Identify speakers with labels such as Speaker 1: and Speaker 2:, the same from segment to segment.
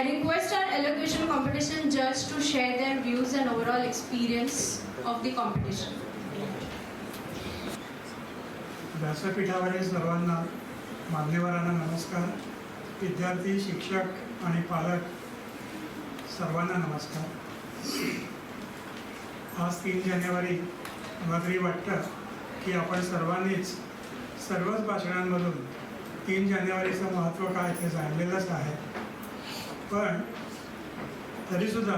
Speaker 1: I request our elocution competition judge to share their views and overall experience of the competition.
Speaker 2: व्यासपीठावरील सर्वांना मान्यवरांना नमस्कार. विद्यार्थी शिक्षक आणि पालक सर्वांना नमस्कार. आज तीन जानेवारी मला तरी वाटतं की आपण सर्वांनीच सर्वच भाषणांमधून तीन जानेवारीचं महत्त्व काय ते जाणलेलंच आहे. पण तरीसुद्धा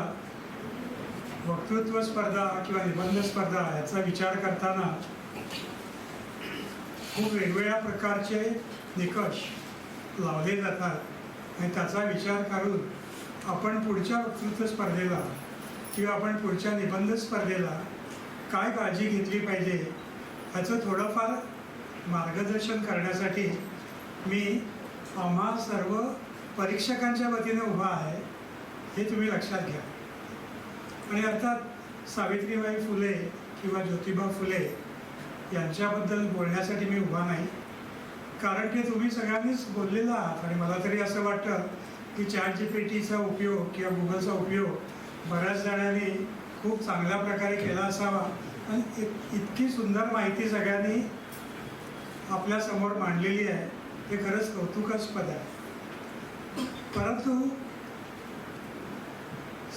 Speaker 2: वक्तृत्व स्पर्धा किंवा निबंध स्पर्धा याचा विचार करताना खूप वेगवेगळ्या प्रकारचे निकष लावले जातात आणि त्याचा विचार करून आपण पुढच्या वक्तृत्व स्पर्धेला किंवा आपण पुढच्या निबंध स्पर्धेला काय काळजी घेतली पाहिजे ह्याचं थोडंफार मार्गदर्शन करण्यासाठी मी आम्हा सर्व परीक्षकांच्या वतीने उभा आहे हे तुम्ही लक्षात घ्या. आणि अर्थात सावित्रीबाई फुले किंवा ज्योतिबा फुले यांच्याबद्दल बोलण्यासाठी मी उभा नाही. कारण की तुम्ही सगळ्यांनीच बोललेला आहात आणि मला तरी असं वाटतं की चॅट जी पी टीचा उपयोग किंवा गुगलचा उपयोग बऱ्याच जणांनी खूप चांगल्या प्रकारे केला असावा. आणि इत- इतकी सुंदर माहिती सगळ्यांनी आपल्यासमोर मांडलेली आहे. हे खरंच कौतुकास्पद आहे. परंतु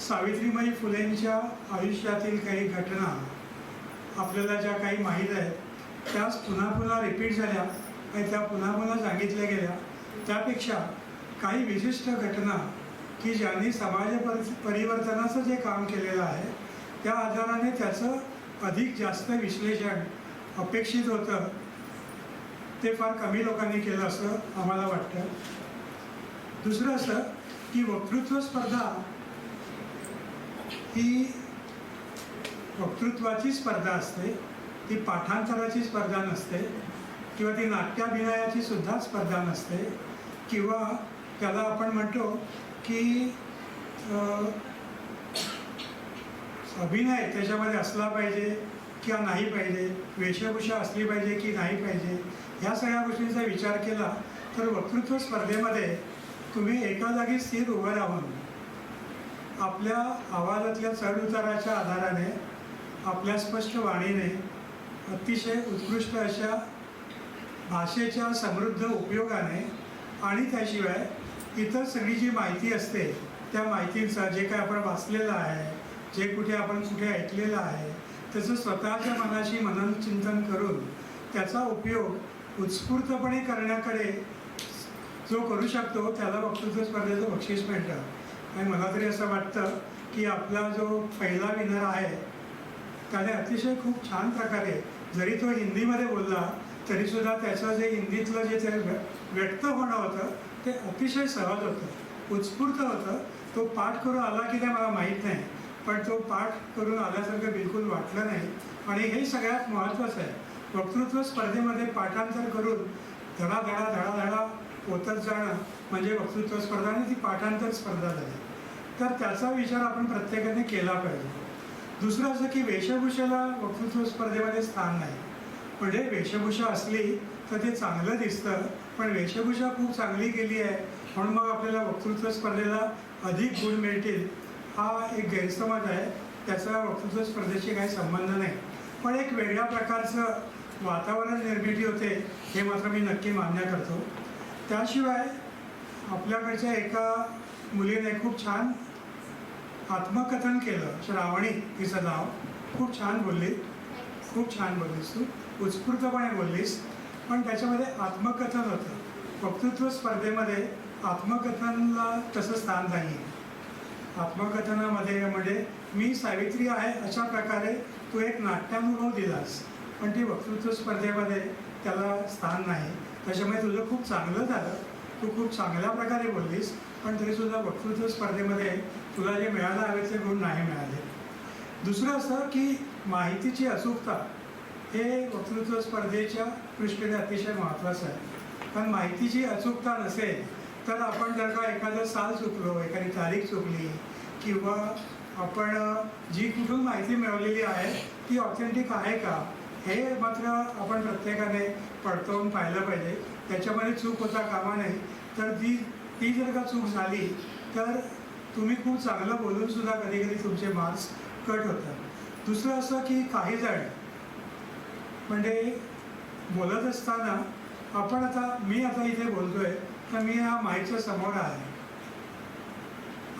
Speaker 2: सावित्रीबाई फुलेंच्या आयुष्यातील काही घटना आपल्याला ज्या काही माहीत आहेत त्याच पुन्हा पुन्हा रिपीट झाल्या आणि त्या पुन्हा पुन्हा सांगितल्या गेल्या. त्यापेक्षा काही विशिष्ट घटना की ज्यांनी समाज पर परिवर्तनाचं जे काम केलेलं आहे त्या आधाराने त्याचं अधिक जास्त विश्लेषण अपेक्षित होतं. ते फार कमी लोकांनी केलं असं आम्हाला वाटतं. दुसरं असं की वक्तृत्व स्पर्धा ही वक्तृत्वाची स्पर्धा असते. ती पाठांतराची स्पर्धा नसते. किंवा ती नाट्याभिनयाची सुद्धा स्पर्धा नसते. किंवा त्याला आपण म्हणतो की अभिनय त्याच्यामध्ये असला पाहिजे किंवा नाही पाहिजे वेशभूषा असली पाहिजे की नाही पाहिजे ह्या सगळ्या गोष्टींचा विचार केला तर वक्तृत्व स्पर्धेमध्ये तुम्ही एका जागी स्थिर उभं राहून आपल्या आवाजातल्या चढउताराच्या आधाराने आपल्या स्पष्ट वाणीने अतिशय उत्कृष्ट अशा भाषेच्या समृद्ध उपयोगाने आणि त्याशिवाय इतर सगळी जी माहिती असते त्या माहितींचा जे काय आपण वाचलेलं आहे जे कुठे आपण कुठे ऐकलेलं आहे त्याचं स्वतःच्या मनाशी मनन चिंतन करून त्याचा उपयोग उत्स्फूर्तपणे करण्याकडे जो करू शकतो त्याला वक्तृत्व स्पर्धेचं बक्षीस मिळतं. आणि मला तरी असं वाटतं की आपला जो पहिला विनर आहे त्याने अतिशय खूप छान प्रकारे जरी तो हिंदीमध्ये बोलला तरीसुद्धा त्याचं जे हिंदीतलं जे ते व्य- व्यक्त होणं होतं ते अतिशय सहज होतं उत्स्फूर्त होतं. तो पाठ करून आला की नाही मला माहीत नाही पण तो पाठ करून आल्यासारखं बिलकुल वाटलं नाही. आणि हे सगळ्यात महत्त्वाचं आहे. वक्तृत्व स्पर्धेमध्ये पाठांतर करून धडा धडा धडा धडा होतच जाणं म्हणजे वक्तृत्व स्पर्धा आणि ती पाठांतर स्पर्धा झाली. तर त्याचा विचार आपण प्रत्येकाने केला पाहिजे. दुसरं असं की वेशभूषेला वक्तृत्व स्पर्धेमध्ये स्थान नाही. म्हणजे वेशभूषा असली तर ते चांगलं दिसतं पण वेशभूषा खूप चांगली केली आहे म्हणून मग आपल्याला वक्तृत्व स्पर्धेला अधिक गुण मिळतील हा एक गैरसमज आहे. त्याचा वक्तृत्व स्पर्धेशी काही संबंध नाही. पण एक वेगळ्या प्रकारचं वातावरण निर्मिती होते हे मात्र मी नक्की मान्य करतो. त्याशिवाय आपल्याकडच्या एका मुलीने खूप छान आत्मकथन केलं. श्रावणी तिचं नाव. खूप छान बोलली. खूप छान बोललीस तू. उत्स्फूर्तपणे बोललीस. पण त्याच्यामध्ये आत्मकथन होतं. वक्तृत्व स्पर्धेमध्ये आत्मकथनला तसं स्थान नाही. आत्मकथनामध्ये म्हणजे मी सावित्री आहे अशा प्रकारे तू एक नाट्यानुभव दिलास. पण ती वक्तृत्व स्पर्धेमध्ये त्याला स्थान नाही. त्याच्यामुळे तुझं खूप चांगलं झालं. तू खूप चांगल्या प्रकारे बोललीस पण तरीसुद्धा वक्तृत्व स्पर्धेमध्ये तुला जे मिळायला हवे ते गुण नाही मिळाले. दुसरं असं की माहितीची अचूकता हे वक्तृत्व स्पर्धेच्या दृष्टीने अतिशय महत्त्वाचं आहे. पण माहितीची अचूकता नसेल तर आपण जर का एखादं साल चुकलो एखादी तारीख चुकली किंवा आपण जी कुठून माहिती मिळवलेली आहे ती ऑथेंटिक आहे का? हे मात्र आपण प्रत्येकाने पडताळून पाहिलं पाहिजे. त्याच्यामध्ये चूक होता कामा नये. तर ती ती जर का चूक झाली तर तुम्ही खूप चांगलं बोलून सुद्धा कधी कधी तुमचे मार्क्स कट होतात. दुसरं असं की काही जण म्हणजे बोलत असताना आपण आता मी आता इथे बोलतोय तर मी हा माईकच्या समोर आहे.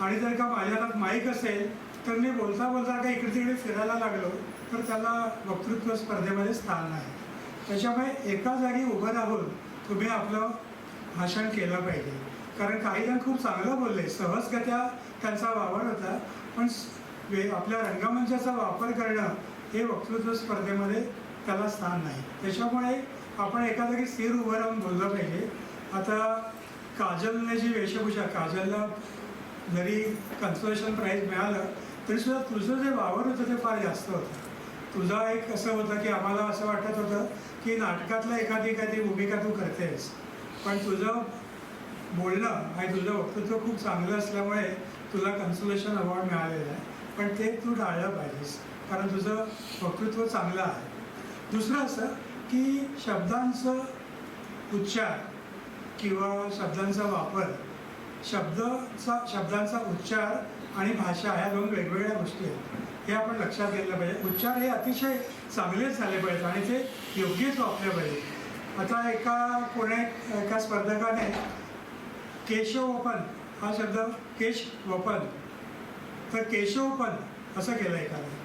Speaker 2: आणि जर का माझ्या हातात माईक असेल तर मी बोलता बोलता का इकडे तिकडे फिरायला लागलो तर त्याला वक्तृत्व स्पर्धेमध्ये स्थान नाही त्याच्यामुळे एका जागी उभं राहून तुम्ही आपलं भाषण केलं पाहिजे. कारण काही जण खूप चांगलं बोलले सहजगत्या त्यांचा वावर होता पण वे आपल्या रंगमंचाचा वापर करणं हे वक्तृत्व स्पर्धेमध्ये त्याला स्थान नाही. त्याच्यामुळे आपण एका जागी स्थिर उभं राहून बोललं पाहिजे. आता काजलने जी वेशभूषा काजलला जरी कन्सोलेशन प्राईज मिळालं तरी सुद्धा तुझं जे वावर होतं ते फार जास्त होतं. तुझा एक असं होतं की आम्हाला असं वाटत होतं की नाटकातलं एखादी एखादी भूमिका तू करतेस. पण तुझं बोलणं आणि तुझं वक्तृत्व खूप चांगलं असल्यामुळे तुला कन्सुलेशन अवॉर्ड मिळालेला आहे. पण ते तू टाळलं पाहिजेस कारण तुझं वक्तृत्व चांगलं आहे. दुसरं असं की शब्दांचं उच्चार किंवा शब्दांचा वापर शब्दचा शब्दांचा उच्चार आणि भाषा ह्या दोन वेगवेगळ्या गोष्टी आहेत. हे आपण लक्षात घेतलं पाहिजे. उच्चार हे अतिशय चांगलेच झाले पाहिजेत आणि ते योग्यच वापरले पाहिजे आता एका कोणी एका स्पर्धकाने केशवपन हा शब्द केश वपन तर केशवपन असं केलं एकाने.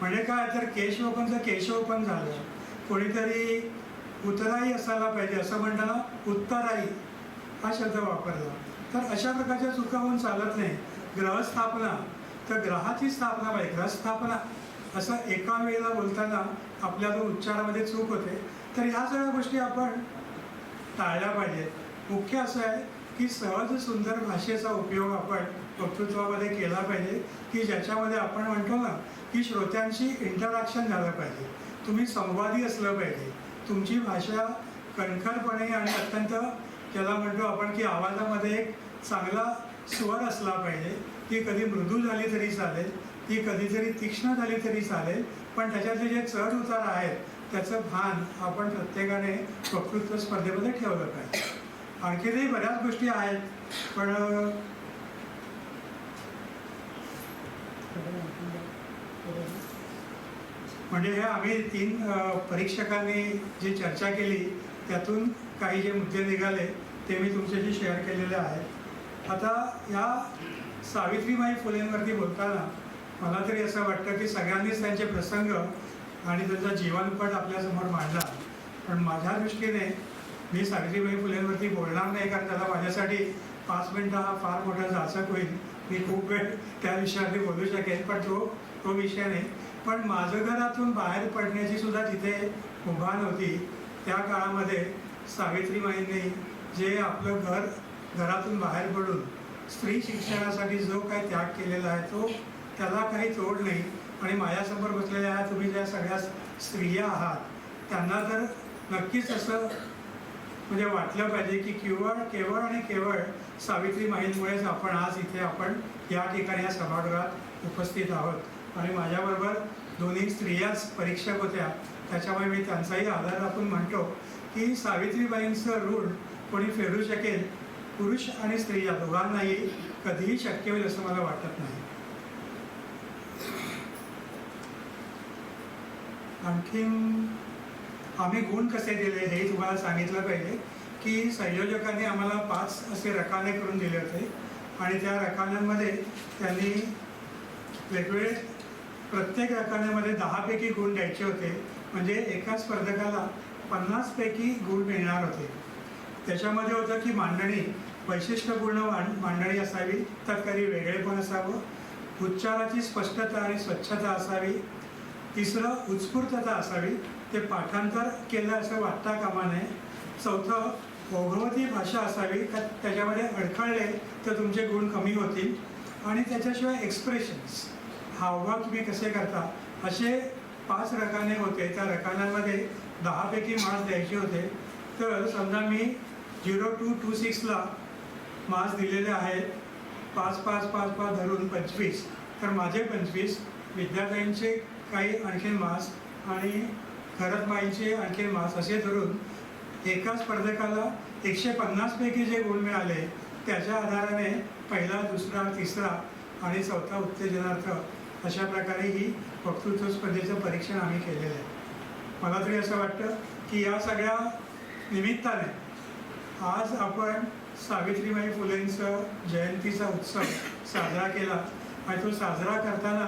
Speaker 2: म्हणजे काय? तर केशवपनचं केशवपन झालं. कोणीतरी उतराई असायला पाहिजे असं म्हणताना उत्तराई हा शब्द वापरला. तर अशा प्रकारच्या चुका होऊन चालत नाही. ग्रहस्थापना. तर ग्रहाची स्थापना पाहिजे ग्रहस्थापना. असं एका वेळेला बोलताना आपल्या जो उच्चारामध्ये चूक होते. तर ह्या सगळ्या गोष्टी आपण टाळल्या पाहिजेत. मुख्य असं आहे की सहज सुंदर भाषेचा उपयोग आपण वक्तृत्वामध्ये केला पाहिजे की ज्याच्यामध्ये आपण म्हणतो ना की श्रोत्यांशी इंटरॅक्शन झालं पाहिजे. तुम्ही संवादी असलं पाहिजे. तुमची भाषा कणखरपणे आणि अत्यंत ज्याला म्हणतो आपण की आवाजामध्ये एक चांगला स्वर असला पाहिजे. ती कधी मृदू झाली तरी चालेल ती कधीतरी तीक्ष्ण झाली तरी चालेल पण त्याच्यातले जे चढ उतार आहेत त्याचं भान आपण प्रत्येकाने वक्तृत्व स्पर्धेमध्ये ठेवलं पाहिजे. आणखीनही बऱ्याच गोष्टी आहेत पण म्हणजे हे आम्ही तीन परीक्षकांनी जी चर्चा केली त्यातून काही जे मुद्दे निघाले ते मी तुमच्याशी शेअर केलेले आहेत. आता या सावित्रीबाई फुलेंवरती बोलताना मला तरी असं वाटतं की सगळ्यांनीच त्यांचे प्रसंग आणि त्यांचा जीवनपट आपल्यासमोर मांडला. पण माझ्या दृष्टीने मी सावित्रीबाई फुलेंवरती बोलणार नाही कारण त्याला माझ्यासाठी पाच मिनटं हा फार मोठा जाचक होईल. मी खूप वेळ त्या विषयावरती बोलू शकेन पण तो तो विषय नाही. पण माझं घरातून बाहेर पडण्याची सुद्धा तिथे उभान होती. त्या काळामध्ये सावित्रीबाईंनी जे आपलं घर घरातून बाहेर पडून स्त्री शिक्षणासाठी जो काही त्याग केलेला आहे तो त्याला काही तोड नाही. आणि माझ्यासमोर बसलेल्या तुम्ही ज्या सगळ्या स्त्रिया आहात त्यांना तर नक्कीच असं म्हणजे वाटलं पाहिजे की केवळ केवळ आणि केवळ सावित्री माईंमुळेच आपण आज इथे आपण या ठिकाणी या सभागृहात उपस्थित आहोत. आणि माझ्याबरोबर दोन्ही स्त्रियाच परीक्षक होत्या. त्याच्यामुळे मी त्यांचाही आधार आपण म्हणतो. की सावित्रीबाईंचं ऋण कोणी फेडू शकेल? पुरुष आणि स्त्री या दोघांनाही कधीही शक्य होईल असं मला वाटत नाही. आणखीन आम्ही गुण कसे दिले हे तुम्हाला सांगितलं पाहिजे की संयोजकांनी आम्हाला पाच असे रकाने करून दिले होते आणि त्या रकान्यांमध्ये त्यांनी वेगवेगळे प्रत्येक रकान्यामध्ये दहापैकी गुण द्यायचे होते. म्हणजे एका स्पर्धकाला पन्नासपैकी गुण मिळणार होते. त्याच्यामध्ये होतं की मांडणी वैशिष्ट्यपूर्ण मांडणी असावी तत्कारी वेगळेपण असावं उच्चाराची स्पष्टता आणि स्वच्छता असावी तिसरं उत्स्फूर्तता असावी ते पाठांतर केलं असं वाटता कामा नये. चौथं ओघवती भाषा असावी तर त्याच्यामध्ये अडखळले तर तुमचे गुण कमी होतील. आणि त्याच्याशिवाय एक्सप्रेशन्स हावभाव तुम्ही कसे करता? असे पाच रकाने होते. त्या रकानांमध्ये दहापैकी मार्क्स द्यायचे होते. तर समजा मी झिरो टू टू सिक्सला मार्क्स दिलेले आहेत. पाच पाच पाच पाच धरून पंचवीस. तर माझे पंचवीस विद्यार्थ्यांचे काही आणखीन मार्क्स आणि खरतमाईचे आणखीन मार्क्स असे धरून एका स्पर्धकाला एकशे पन्नासपैकी जे गुण मिळाले त्याच्या आधाराने पहिला दुसरा तिसरा आणि चौथा उत्तेजनार्थ अशा प्रकारे ही वक्तृत्व स्पर्धेचं परीक्षण आम्ही केलेलं आहे. मला तरी असं वाटतं की या सगळ्या निमित्ताने आज आपण सावित्रीबाई फुलेंचा जयंतीचा उत्सव साजरा केला आणि तो साजरा करताना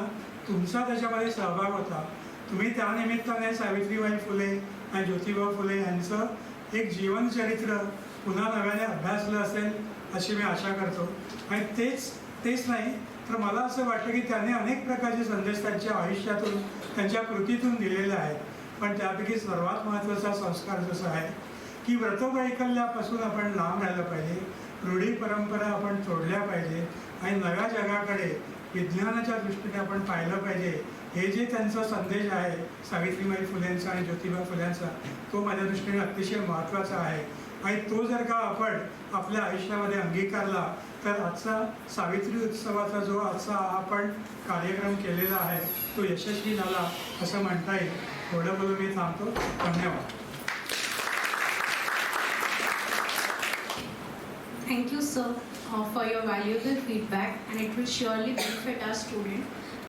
Speaker 2: तुमचा त्याच्यामध्ये सहभाग होता. तुम्ही त्यानिमित्ताने सावित्रीबाई फुले आणि ज्योतिबा फुले यांचं एक जीवनचरित्र पुन्हा नव्याने अभ्यासलं असेल अशी मी आशा करतो. आणि तेच तेच नाही तर मला असं वाटतं की त्यांनी अनेक प्रकारचे संदेश त्यांच्या आयुष्यातून त्यांच्या कृतीतून दिलेले आहेत. पण त्यापैकी सर्वात महत्त्वाचा संस्कार जसा आहे की व्रतवैकल्यापासून आपण लांब राहिलं पाहिजे रूढी परंपरा आपण तोडल्या पाहिजे आणि नव्या जगाकडे विज्ञानाच्या दृष्टीने आपण पाहिलं पाहिजे. हे जे त्यांचा संदेश आहे सावित्रीबाई फुलेंचा आणि ज्योतिबा फुल्यांचा तो माझ्या दृष्टीने अतिशय महत्त्वाचा आहे. आणि तो जर का आपण आपल्या आयुष्यामध्ये अंगीकारला तर आजचा सावित्री उत्सवाचा जो आजचा आपण कार्यक्रम केलेला आहे तो यशस्वी झाला असं म्हणता येईल. थोडं बोलून मी थांबतो धन्यवाद
Speaker 1: Thank you, sir, uh, for your valuable feedback, and it will surely benefit our student.